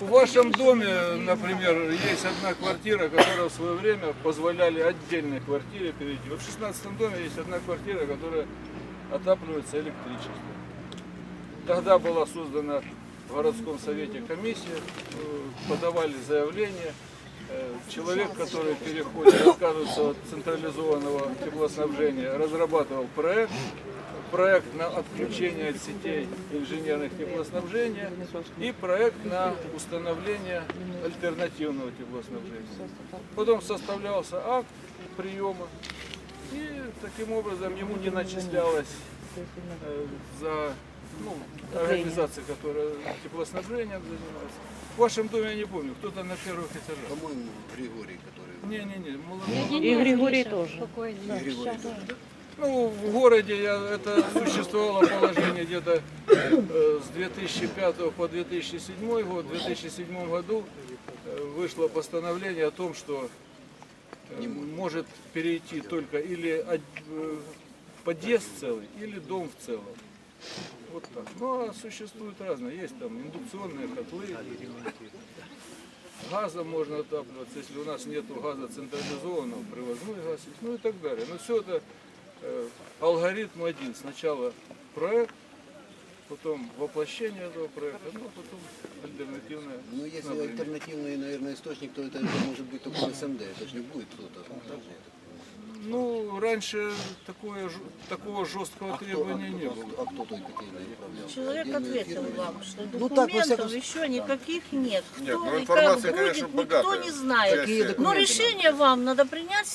в вашем доме, например, есть одна квартира, которая в свое время позволяли отдельной квартире перейти. В 16 доме есть одна квартира, которая отапливается электричеством. Тогда была создана в городском совете комиссия, э, подавали заявление. Э, Человек, который переходит, отказывается от централизованного теплоснабжения, разрабатывал проект, проект на отключение от сетей инженерных теплоснабжения и проект на установление альтернативного теплоснабжения. Потом составлялся акт приема, и таким образом ему не начислялось э, за ну, организации, которая теплоснабжением занимается. В вашем доме я не помню, кто-то на первых этажах. По-моему, Григорий, который... Не-не-не, молодой. И Григорий тоже. И Григорий тоже. Ну, в городе я, это существовало положение где-то э, с 2005 по 2007 год. В 2007 году э, вышло постановление о том, что э, может перейти только или од- э, подъезд целый, или дом в целом. Вот так. Ну, а существует разное. Есть там индукционные котлы, газом можно отапливаться, если у нас нет газа централизованного, привозной газ, есть, ну и так далее. Но все это алгоритм один. Сначала проект, потом воплощение этого проекта, ну а потом альтернативное Ну, если альтернативный, наверное, источник, то это, это может быть только СМД. Это же не будет кто-то. ну, так же. Ну, раньше такое, такого жесткого А кто, а, требования не кто, было. а кто той котельной управлял? Человек ответил фирма? вам, что Ну, так, документов еще никаких нет. Кто Нет, ну, и как конечно, будет, никто богатая. не знает. Но решение вам надо принять